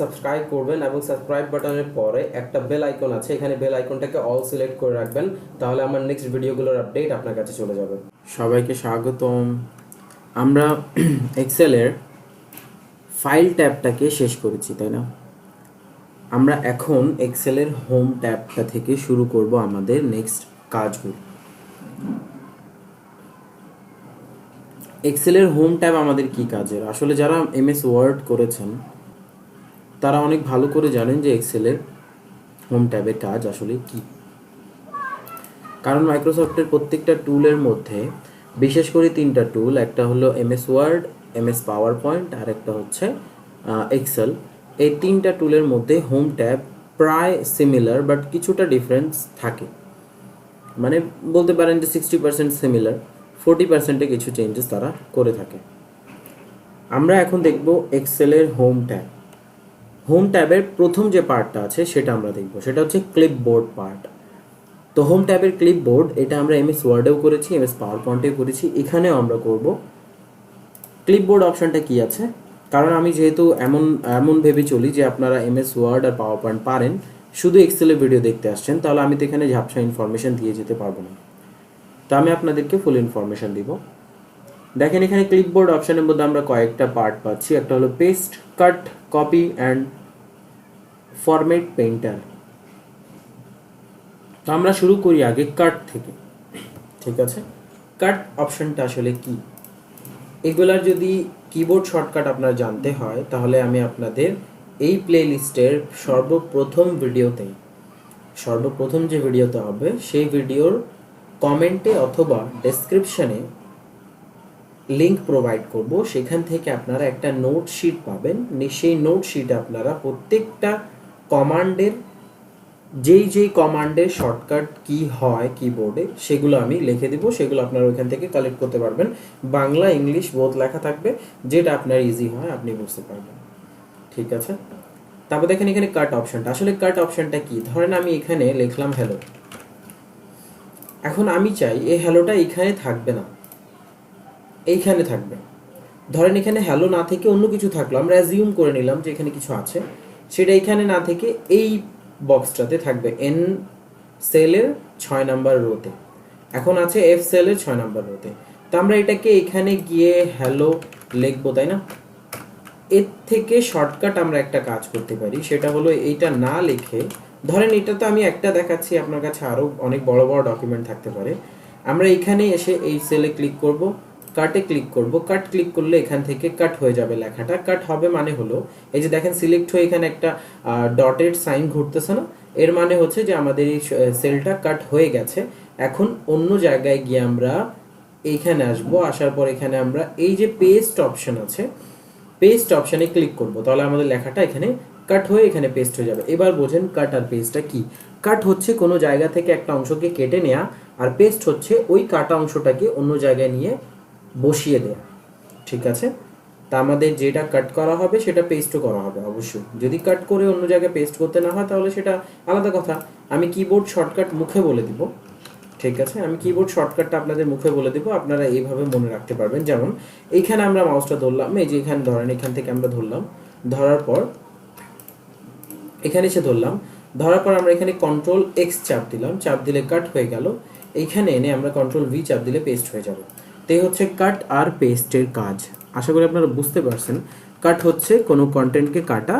Subscribe করবেন এবং subscribe বাটনের পরে একটা বেল আইকন আছে, এখানে বেল আইকনটাকে অল সিলেক্ট করে রাখবেন, তাহলে আমার নেক্সট ভিডিওগুলোর আপডেট আপনার কাছে চলে যাবে। সবাইকে স্বাগতম। আমরা এক্সেলের ফাইল ট্যাবটাকে শেষ করেছি, তাই না? আমরা এখন এক্সেলের হোম ট্যাবটা থেকে শুরু করব আমাদের নেক্সট কাজগুলো। এক্সেলের হোম ট্যাব আমাদের কি কাজের? আসলে যারা এমএস ওয়ার্ড করেছেন তারা অনেক ভালো করে জানেন যে এক্সেলের হোম ট্যাবের কাজ আসলে কি। কারণ মাইক্রোসফটের প্রত্যেকটা টুলের মধ্যে বিশেষ করে তিনটা টুল একটা হলো MS Word MS power point আর একটা হচ্ছে এক্সেল এই তিনটা টুলের মধ্যে হোম ট্যাব প্রায় সিমিলার বাট কিছুটা ডিফারেন্স থাকে। মানে বলতে পারেন যে সিক্সটি পার্সেন্ট সিমিলার ফোর্টি পার্সেন্টে কিছু চেঞ্জেস তারা করে থাকে। আমরা এখন দেখব এক্সেলের হোম ট্যাব হোম ট্যাবের প্রথম যে পার্টটা আছে, সেটা আমরা দেখব। সেটা হচ্ছে ক্লিপবোর্ড পার্ট তো হোম ট্যাবের ক্লিপবোর্ড এটা আমরা এমএস ওয়ার্ডেও করেছি এমএস পাওয়ার পয়েন্টেও করেছি, এখানেও আমরা করব। ক্লিপবোর্ড অপশনটা কি আছে? কারণ আমি যেহেতু এমন এমন ভেবে চলি যে আপনারা এমএস ওয়ার্ড আর পাওয়ার পয়েন্ট পারেন, শুধু এক্সেলের ভিডিও দেখতে আসছেন, তাহলে আমি তো এখানে ঝাপসা ইনফরমেশন দিয়ে যেতে পারব না। তো আমি আপনাদেরকে ফুল ইনফরমেশন দিব। দেখেন এখানে ক্লিপবোর্ড অপশনের মধ্যে আমরা কয়েকটা পার্ট পাচ্ছি। একটা হলো paste cut copy and format painter তো আমরা শুরু করি আগে কাট থেকে, ঠিক আছে? কাট অপশনটা আসলে কি? এগুলার যদি কিবোর্ড শর্টকাট আপনার জানতে হয়, তাহলে আমি আপনাদের এই প্লে লিস্টের সর্বপ্রথম ভিডিওতে সর্বপ্রথম যে ভিডিওতে হবে, সেই ভিডিওর কমেন্টে অথবা ডেসক্রিপশনে লিংক প্রোভাইড করব, সেখান থেকে আপনারা একটা নোট শিট পাবেন। সেই নোট শিটে আপনারা প্রত্যেকটা কমান্ডের যেই যেই কমান্ডের শর্টকাট কি হয় কিবোর্ডে সেগুলো আমি লিখে দিব, সেগুলো আপনারা ওইখান থেকে কালেক্ট করতে পারবেন। বাংলা, ইংলিশ বোধ লেখা থাকবে, যেটা আপনার ইজি হয় আপনি বুঝতে পারবেন। ঠিক আছে? তারপর দেখেন এখানে কাট অপশনটা আসলে কাট অপশনটা কি? ধরেন আমি এখানে লিখলাম হ্যালো এখন আমি চাই, এই হ্যালোটা এখানে থাকবে না। এইখানে থাকবে। ধরেন এখানে হ্যালো না থেকে অন্য কিছু থাকল, আমরা অ্যাজিউম করে নিলাম যে এখানে কিছু আছে। সেটা এখানে না থেকে এই বক্সটাতে থাকবে এন সেলের ছয় নাম্বার রোতে এখন আছে এফ সেলের ছয় নাম্বার রোতে তো। আমরা এটাকে এখানে গিয়ে হ্যালো লিখব, তাই না? এর থেকে শর্টকাট আমরা একটা কাজ করতে পারি, সেটা হলো এইটা না লিখে, ধরেন এটা তো আমি একটা দেখাচ্ছি, আপনার কাছে আরও অনেক বড় বড় ডকুমেন্ট থাকতে পারে। আমরা এখানে এসে এই সেলে ক্লিক করব। কাটে ক্লিক করব। কাট ক্লিক করলে এখান থেকে কাট হয়ে যাবে লেখাটা। কাট হবে মানে হলো, এই যে দেখেন সিলেক্ট হয়ে এখানে একটা ডটেড সাইন ঘুরতেছে না? এর মানে হচ্ছে যে আমাদের এই সেলটা কাট হয়ে গেছে। এখন অন্য জায়গায় গিয়ে আমরা এইখানে আসব। আসার পর এখানে আমরা এই যে পেস্ট অপশন আছে পেস্ট অপশানে ক্লিক করব। তাহলে আমাদের লেখাটা এখানে কাট হয়ে এখানে পেস্ট হয়ে যাবে। এবার বোঝেন কাট আর পেস্টটা কি? কাট হচ্ছে কোনো জায়গা থেকে একটা অংশকে কেটে নেওয়া আর পেস্ট হচ্ছে ওই কাটা অংশটাকে অন্য জায়গায় নিয়ে বসিয়ে দেওয়া, ঠিক আছে? তা আমাদের যেটা কাট করা হবে সেটা পেস্টও করা হবে, অবশ্যই। যদি কাট করে অন্য জায়গায় পেস্ট করতে না হয়, তাহলে সেটা আলাদা কথা। আমি কিবোর্ড শর্টকাট মুখে বলে দিব, ঠিক আছে? আমি কিবোর্ড শর্টকাটটা আপনাদের মুখে বলে দেবো, আপনারা এইভাবে মনে রাখতে পারবেন। যেমন, এইখানে আমরা মাউসটা ধরলাম, এই যে এখানে ধরেন, এখান থেকে আমরা ধরলাম, ধরার পর এখানে এসে ধরলাম, ধরার পর আমরা এখানে কন্ট্রোল এক্স চাপ দিলাম, চাপ দিলে কাট হয়ে গেল। এইখানে এনে আমরা কন্ট্রোল ভি চাপ দিলে পেস্ট হয়ে যাবে। তো হচ্ছে কাট আর পেস্টের কাজ। আশা করি আপনারা বুঝতে পারছেন। কাট হচ্ছে কোনো কন্টেন্টকে কাটা,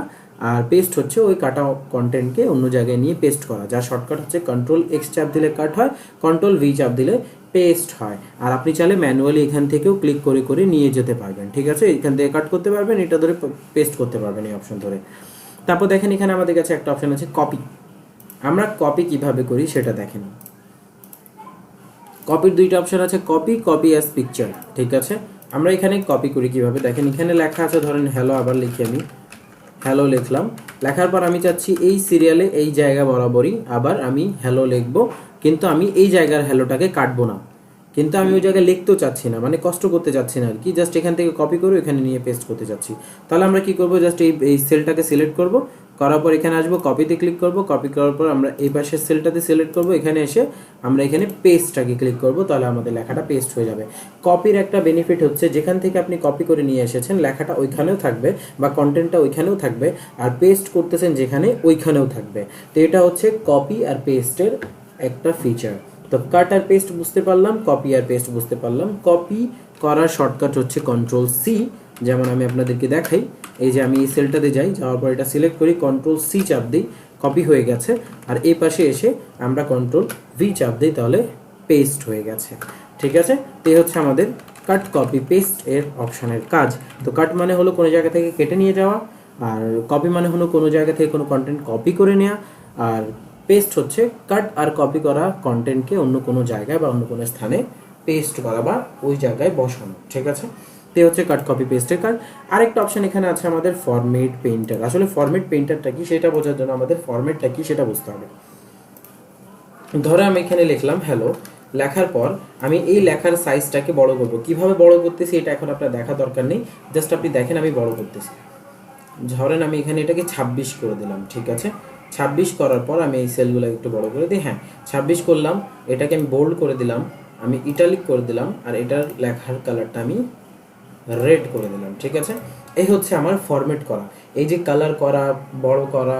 আর পেস্ট হচ্ছে ওই কাটা কন্টেন্টকে অন্য জায়গায় নিয়ে পেস্ট করা। যার শর্টকাট হচ্ছে কন্ট্রোল এক্স চাপ দিলে কাট হয় কন্ট্রোল ভি চাপ দিলে পেস্ট হয়। আর আপনি চাইলে ম্যানুয়ালি এখান থেকেও ক্লিক করে করে নিয়ে যেতে পারবেন, ঠিক আছে? এখান থেকে কাট করতে পারবেন, এটা ধরে পেস্ট করতে পারবেন এই অপশন ধরে। তারপর দেখেন এখানে আমাদের কাছে একটা অপশন আছে কপি আমরা কপি কীভাবে করি সেটা দেখেন। কপির দুইটা অপশন আছে কপি কপি অ্যাজ পিকচার ঠিক আছে? আমরা এখানে কপি করি কীভাবে? দেখেন এখানে লেখা আছে ধরেন হ্যালো আবার লিখি আমি। হ্যালো লিখলাম। লেখার পর আমি চাচ্ছি এই সিরিয়ালে এই জায়গা বরাবরই আবার আমি হ্যালো লিখব কিন্তু আমি এই জায়গার হ্যালোটাকে কাটবো না। কিন্তু আমি ওই জায়গায় লিখতেও চাচ্ছি না মানে কষ্ট করতে চাচ্ছি না আর কি। জাস্ট এখান থেকে কপি করে এখানে নিয়ে পেস্ট করতে চাচ্ছি। তাহলে আমরা কি করব? জাস্ট এই এই সেলটাকে সিলেক্ট করব। করার পর এখানে আসব কপিতে ক্লিক করব কপি করার পর আমরা এই পাশের সেলটাতে সিলেক্ট করব, এখানে এসে আমরা এখানে পেস্টটাকে ক্লিক করব, তাহলে আমাদের লেখাটা পেস্ট হয়ে যাবে। কপির একটা বেনিফিট হচ্ছে, যেখান থেকে আপনি কপি করে নিয়ে এসেছেন, লেখাটা ওইখানেও থাকবে বা কন্টেন্টটা ওইখানেও থাকবে, আর পেস্ট করতেছেন যেখানে ওইখানেও থাকবে। তো এটা হচ্ছে কপি আর পেস্টের একটা ফিচার তো কাট আর পেস্ট বুঝতে পারলাম কপি আর পেস্ট বুঝতে পারলাম। কপি করার শর্টকাট হচ্ছে কন্ট্রোল সি যেমন আমি আপনাদেরকে দেখাই, এই যে আমি এই সেলটাতে যাই, যাওয়ার পর এটা সিলেক্ট করি কন্ট্রোল সি চাপ দিই কপি হয়ে গেছে, আর এই পাশে এসে আমরা কন্ট্রোল ভি চাপ দিই, তাহলে পেস্ট হয়ে গেছে। ঠিক আছে? এই হচ্ছে আমাদের কাট কপি পেস্ট এর অপশনের কাজ। তো কাট মানে হলো কোনো জায়গা থেকে কেটে নিয়ে যাওয়া, আর কপি মানে হলো কোনো জায়গা থেকে কোনো কন্টেন্ট কপি করে নেওয়া আর পেস্ট হচ্ছে কাট আর কপি করা কন্টেন্টকে অন্য কোনো জায়গায় বা অন্য কোনো স্থানে পেস্ট করা বা ওই জায়গায় বসানো। ঠিক আছে? তো হচ্ছে কাট কপি পেস্টের কাজ আরেকটা অপশন এখানে আছে আমাদের ফরমেট পেইন্টার আসলে ফরমেট পেইন্টারটা কি সেটা বোঝার জন্য আমাদের ফরমেটটা কি সেটা বুঝতে হবে। ধরো আমি এখানে লিখলাম হ্যালো লেখার পর আমি এই লেখার সাইজটাকে বড় করব। কীভাবে বড় করতেছি এটা এখন আপনার দেখা দরকার নেই। জাস্ট আপনি দেখেন আমি বড় করতেছি। ধরেন আমি এখানে এটাকে ছাব্বিশ করে দিলাম, ঠিক আছে? ছাব্বিশ করার পর আমি এই সেলগুলো একটু বড় করে দিই। হ্যাঁ ছাব্বিশ করলাম, এটাকে আমি বোল্ড করে দিলাম, আমি ইটালিক করে দিলাম, আর এটার লেখার কালারটা আমি রেড করে দিলাম, ঠিক আছে? এই হচ্ছে আমার ফরম্যাট করা। এই যে কালার করা, বড় করা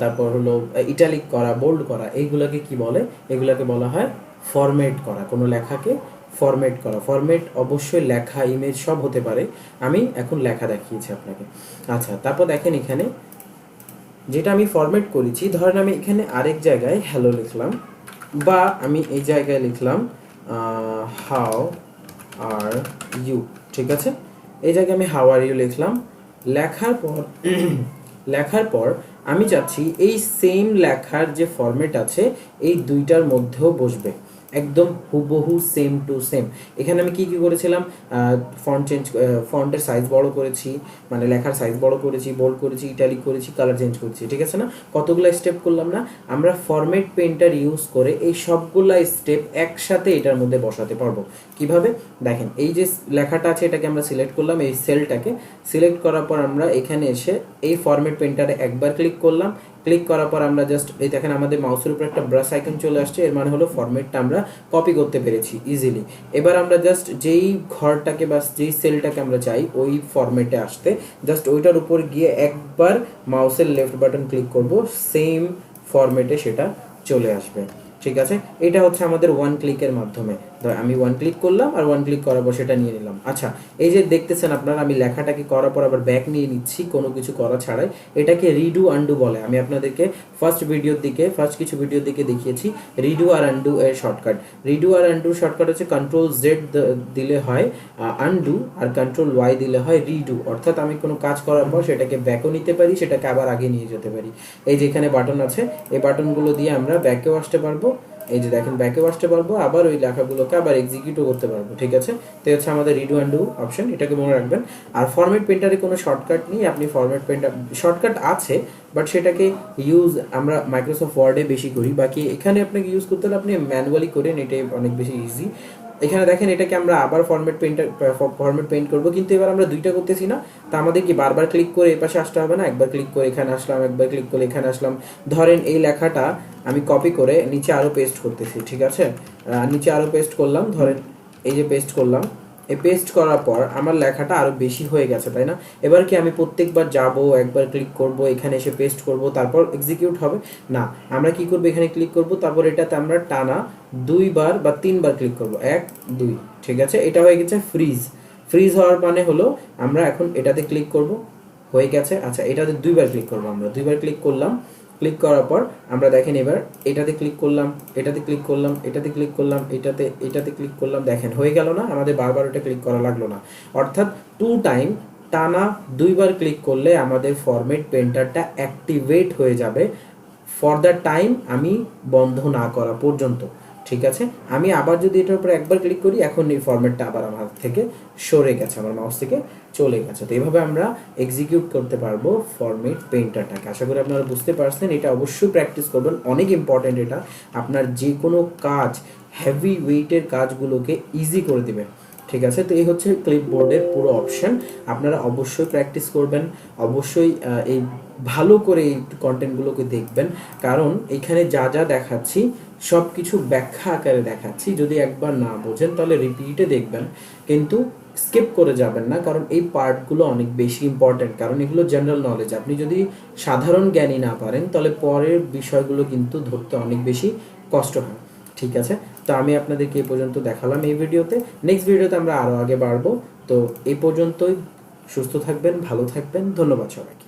তারপর হলো ইটালিক করা বোল্ড করা, এইগুলোকে কি বলে? এগুলোকে বলা হয় ফরম্যাট করা। কোনো লেখাকে ফরম্যাট করা। ফরম্যাট অবশ্যই লেখা ইমেজ সব হতে পারে। আমি এখন লেখা দেখিয়েছি আপনাকে। আচ্ছা তারপর দেখেন এখানে যেটা আমি ফরম্যাট করেছি, ধরেন আমি এখানে আরেক জায়গায় হ্যালো লিখলাম, বা আমি এই জায়গায় লিখলাম হাউ আর ইউ ঠিক আছে? এই জায়গায় আমি হাওয়ার ইউ লিখলাম। লেখার পর লেখার পর আমি চাচ্ছি এই সেম লেখার যে ফরম্যাট আছে, এই দুইটার মধ্যেও বসবে। একদম হুবহু সেম টু সেম এখানে আমি কি কি করেছিলাম? ফন্ট চেঞ্জ ফন্টের সাইজ বড় করেছি মানে লেখার সাইজ বড় করেছি বোল্ড করেছি ইটালিক করেছি কালার চেঞ্জ করেছি, ঠিক আছে না? কতগুলো স্টেপ করলাম না? আমরা ফরম্যাট পেন্টার ইউজ করে এই সবগুলা স্টেপ একসাথে এটার মধ্যে বসাতে পারব। কীভাবে? দেখেন, এই যে লেখাটা আছে, এটাকে আমরা সিলেক্ট করলাম, এই সেলটাকে সিলেক্ট করার পর আমরা এখানে এসে এই ফরম্যাট পেন্টারে একবার ক্লিক করলাম ক্লিক করার পর আমরা জাস্ট এই দেখেন আমাদের মাউসের উপর একটা ব্রাশ আইকন চলে আসছে, এর মানে হলো ফরম্যাটটা আমরা কপি করতে পেরেছি ইজিলি এবার আমরা জাস্ট যেই ঘরটাকে বা যেই সেলটাকে আমরা চাই, ওই ফরম্যাটে আসতে জাস্ট ওইটার উপর গিয়ে একবার মাউসের লেফট বাটন ক্লিক করব সেম ফরম্যাটে সেটা চলে আসবে, ঠিক আছে? এটা হচ্ছে আমাদের ওয়ান ক্লিকের মাধ্যমে। ধর আমি ওয়ান ক্লিক করলাম আর ওয়ান ক্লিক করার পর সেটা নিয়ে নিলাম। আচ্ছা এই যে দেখতেছেন আপনারা, আমি লেখাটাকে করার পর আবার ব্যাক নিয়ে নিচ্ছি, কোনো কিছু করা ছাড়াই। এটাকে রিডু আন্ডু বলে। আমি আপনাদেরকে ফার্স্ট ভিডিওর দিকে ফার্স্ট কিছু ভিডিওর দিকে দেখিয়েছি। রিডু আর আন্ডু এর শর্টকাট রিডু আর আন্ডুর শর্টকাট হচ্ছে কন্ট্রোল জেড দিলে হয় আন্ডু আর কন্ট্রোল ওয়াই দিলে হয় রিডু অর্থাৎ আমি কোনো কাজ করার পর সেটাকে ব্যাকও নিতে পারি, সেটাকে আবার আগে নিয়ে যেতে পারি। এই যেখানে বাটন আছে, এই বাটনগুলো দিয়ে আমরা ব্যাকেও আসতে পারব। এই যে দেখেন ব্যাকেও আসতে পারব আবার ওই লেখাগুলোকে আবার এক্সিকিউটও করতে পারব, ঠিক আছে? তো হচ্ছে আমাদের রিডু অ্যান্ড ডু অপশন এটাকে মনে রাখবেন। আর ফরম্যাট পেন্টারে কোনো শর্টকাট নেই, আপনি ফরম্যাট পেন্টার শর্টকাট আছে বাট সেটাকে ইউজ আমরা মাইক্রোসফট ওয়ার্ডে বেশি করি। বাকি এখানে আপনাকে ইউজ করতে হলে আপনি ম্যানুয়ালি করেন এটাই অনেক বেশি ইজি এখানে দেখেন এটাকে আমরা আবার ফর্মেট পেন্টার ফর্মেট পেন্ট করব, কিন্তু এবার আমরা দুইটা করতেছি না। তা আমাদের কি বারবার ক্লিক করে এই পাশে আসতে হবে না? একবার ক্লিক করে এখানে আসলাম, একবার ক্লিক করে এখানে আসলাম। ধরেন এই লেখাটা আমি কপি করে নিচে আরও পেস্ট করতেছি, ঠিক আছে? নিচে আরও পেস্ট করলাম, ধরেন এই যে পেস্ট করলাম এই পেস্ট করার পর আমার লেখাটা আরও বেশি হয়ে গেছে, তাই না? এবার কি আমি প্রত্যেকবার যাব, একবার ক্লিক করব, এখানে এসে পেস্ট করব, তারপর এক্সিকিউট হবে? না। আমরা কি করব এখানে ক্লিক করব? তারপর এটাতে আমরা টানা দুইবার বা তিনবার ক্লিক করব। এক, দুই, ঠিক আছে? এটা হয়ে গেছে ফ্রিজ ফ্রিজ হওয়ার মানে হলো আমরা এখন এটাতে ক্লিক করব, হয়ে গেছে? আচ্ছা এটাতে দুইবার ক্লিক করব আমরা। দুইবার ক্লিক করলাম ক্লিক করার পর আমরা দেখেন এবার এটাতে ক্লিক করলাম, এটাতে ক্লিক করলাম, এটাতে ক্লিক করলাম, এটাতে এটাতে ক্লিক করলাম। দেখেন, হয়ে গেল না? আমাদের বারবার ওটা ক্লিক করা লাগল না। অর্থাৎ টু টাইম টানা দুইবার ক্লিক করলে আমাদের ফরম্যাট পেন্টারটা অ্যাক্টিভেট হয়ে যাবে। ফর দ্য টাইম আমি বন্ধ না করা পর্যন্ত। ঠিক আছে? আমি আবার যদি এটার উপর একবার ক্লিক করি, এখন এই ফরম্যাটটা আবার আমার থেকে সরে গেছে, আমার মাউস থেকে চলে গেছে। তো এইভাবে আমরা এক্সিকিউট করতে পারব ফরম্যাট পেইন্টারটাকে আশা করি আপনারা বুঝতে পারছেন, এটা অবশ্যই প্র্যাকটিস করবেন। অনেক ইম্পর্টেন্ট এটা। আপনার যে কোনো কাজ হেভি ওয়েটের কাজগুলোকে ইজি করে দিবে ঠিক আছে? তো এই হচ্ছে ক্লিপবোর্ডের পুরো অপশন আপনারা অবশ্যই প্র্যাকটিস করবেন। অবশ্যই এই ভালো করে এই কন্টেন্টগুলোকে দেখবেন। কারণ এখানে যা যা দেখাচ্ছি সব কিছু ব্যাখ্যা আকারে দেখাচ্ছি। যদি একবার না বোঝেন, তাহলে রিপিটে দেখবেন। কিন্তু স্কিপ করে যাবেন না, কারণ এই পার্টগুলো অনেক বেশি ইম্পর্ট্যান্ট কারণ এগুলো জেনারেল নলেজ আপনি যদি সাধারণ জ্ঞানী না পারেন, তাহলে পরের বিষয়গুলো কিন্তু ধরতে অনেক বেশি কষ্ট হয়। ঠিক আছে? তো আমি আপনাদেরকে এই পর্যন্ত দেখালাম এই ভিডিওতে। নেক্সট ভিডিওতে আমরা আরও আগে বাড়বো। তো এই পর্যন্তই। সুস্থ থাকবেন, ভালো থাকবেন। ধন্যবাদ সবাইকে।